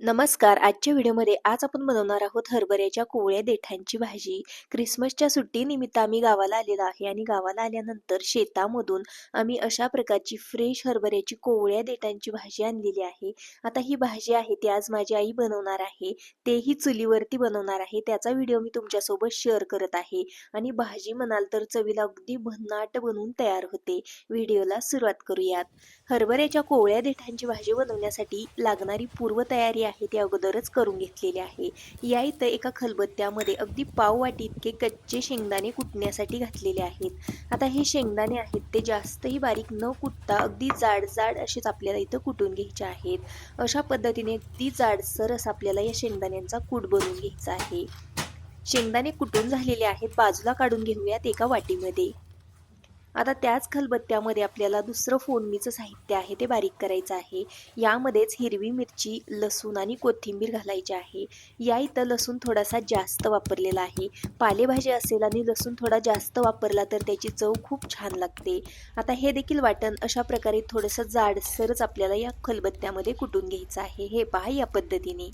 नमस्कार. आजच्या व्हिडिओमध्ये आज आपण बनवणार आहोत हरभऱ्याच्या कोवळ्या देठांची भाजी. क्रिसमसच्या सुट्टीनिमित्त आम्ही गावाला आलेलो आहे आणि गावाला आल्यानंतर शेतामधून आम्ही अशा प्रकारची फ्रेश हरभऱ्याची कोवळ्या देठांची भाजी आणलेली आहे. आता ही भाजी आहे ती आज माझी आई बनवणार आहे. तेही चुलीवरती बनवणार आहे. त्याचा व्हिडिओ मी तुमच्यासोबत शेअर करत आहे. आणि भाजी म्हणाल तर चवीला अगदी भन्नाट बनवून तयार होते. व्हिडिओला सुरुवात करूयात. हरभऱ्याच्या कोवळ्या देठांची भाजी बनवण्यासाठी लागणारी पूर्वतयारी आहे ते अगोदरच करून घेतलेले आहे. या इथं एका खलबत्त्यामध्ये अगदी पाव वाटी इतके कच्चे शेंगदाणे कुटण्यासाठी घातलेले आहेत. आता हे शेंगदाणे आहेत ते जास्तही बारीक न कुटता अगदी जाड जाड असेच आपल्याला इथं कुटून घ्यायचे आहेत. अशा पद्धतीने अगदी जाडसर असं आपल्याला या शेंगदाण्यांचा कूट बनवून घ्यायचा आहे. शेंगदाणे कुटून झालेले आहेत बाजूला काढून घेऊयात एका वाटीमध्ये. आता त्याच खलबत्त्यामध्ये आपल्याला दुसरं फोडणीचं साहित्य आहे ते बारीक करायचं आहे. यामध्येच हिरवी मिरची लसूण आणि कोथिंबीर घालायची आहे. या इथं लसूण थोडासा जास्त वापरलेला आहे. पालेभाजी असेल आणि लसूण थोडा जास्त वापरला तर त्याची चव खूप छान लागते. आता हे देखील वाटण अशा प्रकारे थोडंसं जाडसरच आपल्याला या खलबत्त्यामध्ये कुटून घ्यायचं आहे. हे पहा या पद्धतीने.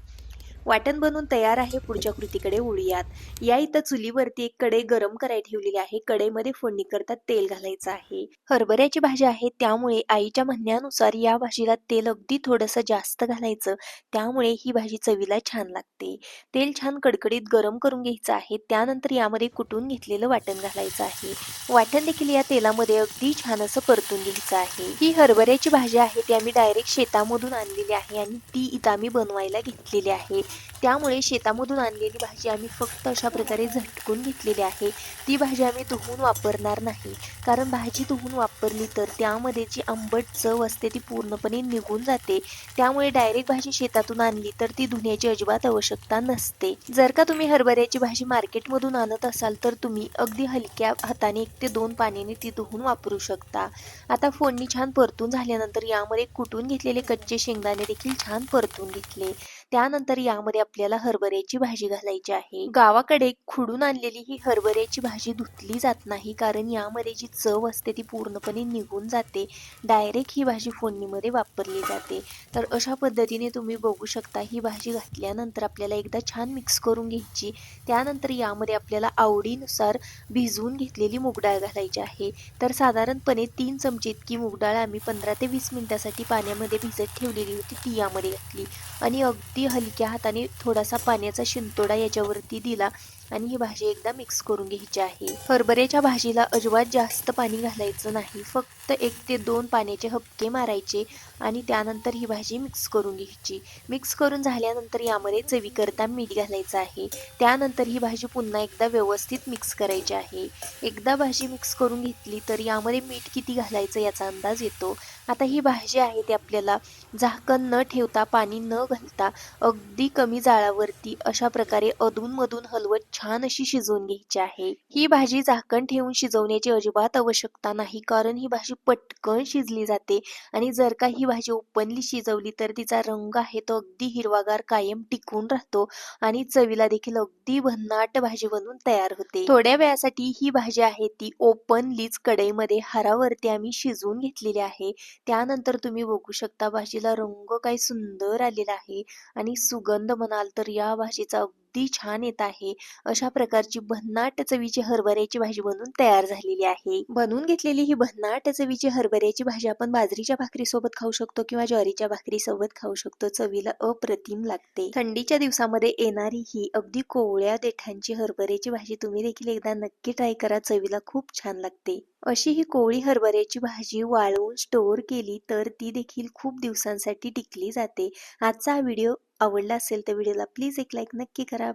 वाटण बनवून तयार आहे पुढच्या कृतीकडे उडूयात या इथं चुलीवरती एक कढई गरम करायला ठेवलेली आहे. कढईमध्ये फोडणी करता तेल घालायचं आहे. हरभऱ्याची भाजी आहे. त्यामुळे आईच्या म्हणण्यानुसार या भाजीला तेल अगदी थोडंसं जास्त घालायचं. त्यामुळे ही भाजी चवीला छान लागते. तेल छान कडकडीत गरम करून घ्यायचं आहे. त्यानंतर यामध्ये कुटून घेतलेलं वाटण घालायचं आहे. वाटण देखील या तेलामध्ये अगदी छान असं परतून घ्यायचं आहे. ही हरभऱ्याची भाजी आहे ती आम्ही डायरेक्ट शेतामधून आणलेली आहे आणि ती इथं आम्ही बनवायला घेतलेली आहे. त्यामुळे शेतामधून आणलेली भाजी आम्ही फक्त अशा प्रकारे झटकून घेतलेली आहे. ती भाजी आम्ही धुवून वापरणार नाही. कारण भाजी धुवून वापरली तर त्यामध्ये जी आंबट चव असते ती पूर्णपणे निघून जाते. त्यामुळे डायरेक्ट भाजी शेतातून आणली तर ती धुण्याची अजिबात आवश्यकता नसते. जर का तुम्ही हरभऱ्याची भाजी मार्केटमधून आणत असाल तर तुम्ही अगदी हलक्या हाताने एक ते दोन पाण्याने ती धुवून वापरू शकता. आता फोडणी छान परतून झाल्यानंतर यामध्ये कुटून घेतलेले कच्चे शेंगदाणे देखील छान परतून घेतले. त्यानंतर यामध्ये आपल्याला हरभऱ्याची भाजी घालायची आहे. गावाकडे खुडून आणलेली ही हरभऱ्याची भाजी धुतली जात नाही कारण यामध्ये जी चव असते ती पूर्णपणे निघून जाते. डायरेक्ट ही भाजी फोडणीमध्ये वापरली जाते. तर अशा पद्धतीने तुम्ही बघू शकता ही भाजी घातल्यानंतर आपल्याला एकदा छान मिक्स करून घ्यायची. त्यानंतर यामध्ये आपल्याला आवडीनुसार भिजवून घेतलेली मुगडाळ घालायची आहे. तर साधारणपणे तीन चमचे इतकी मुगडाळ आम्ही पंधरा ते वीस मिनिटासाठी पाण्यामध्ये भिजत ठेवलेली होती ती यामध्ये घातली. आणि अगदी हलक्या हाताने थोडासा पाण्याचा शिंतोडा याच्यावरती दिला. आणि ही भाजी एकदा मिक्स करून घ्यायची आहे. हरभऱ्याच्या भाजीला अजिबात जास्त पाणी घालायचं नाही. फक्त एक ते दोन पाण्याचे हपके मारायचे आणि त्यानंतर ही भाजी मिक्स करून घ्यायची. मिक्स करून झाल्यानंतर यामध्ये चवीकरता मीठ घालायचं आहे. त्यानंतर ही भाजी पुन्हा एकदा व्यवस्थित मिक्स करायची आहे. एकदा भाजी मिक्स करून घेतली तर यामध्ये मीठ किती घालायचं याचा अंदाज येतो. आता ही भाजी आहे ती आपल्याला झाकण न ठेवता पाणी न घालता अगदी कमी जाळावरती अशा प्रकारे अधूनमधून हलवत छान अशी शिजवून घ्यायची आहे. ही भाजी झाकण ठेवून शिजवण्याची अजिबात आवश्यकता नाही कारण ही भाजी पटकन शिजली जाते आणि जर का ही भाजी ओपनली शिजवली तर तिचा रंग आहे तो अगदी हिरवागार कायम टिकून राहतो आणि चवीला देखील अगदी भन्नाट भाजी बनून तयार होते. थोड्या वेळासाठी ही भाजी आहे ती ओपनलीच कढईमध्ये हारावरती आम्ही शिजवून घेतलेली आहे. त्यानंतर तुम्ही बघू शकता भाजीला रंग काय सुंदर आलेला आहे आणि सुगंध म्हणाल तर या भाजीचा अगदी छान येत आहे. अशा प्रकारची भन्नाट चवीची हरभऱ्याची भाजी बनवून तयार झालेली आहे. बनवून घेतलेली ही भन्नाट चवीची हरभऱ्याची भाजी आपण बाजरीच्या भाकरी सोबत खाऊ शकतो किंवा ज्वारीच्या भाकरी सोबत खाऊ शकतो. चवीला अप्रतिम लागते. थंडीच्या दिवसामध्ये येणारी ही अगदी कोवळ्या देठांची हरभऱ्याची भाजी तुम्ही देखील एकदा नक्की ट्राय करा. चवीला खूप छान लागते. अशी ही कोवळी हरभऱ्याची भाजी वाळवून स्टोअर केली तर ती देखील खूप दिवसांसाठी टिकली जाते. आजचा हा व्हिडिओ आवडला असेल तर व्हिडिओला प्लीज एक लाईक नक्की करा.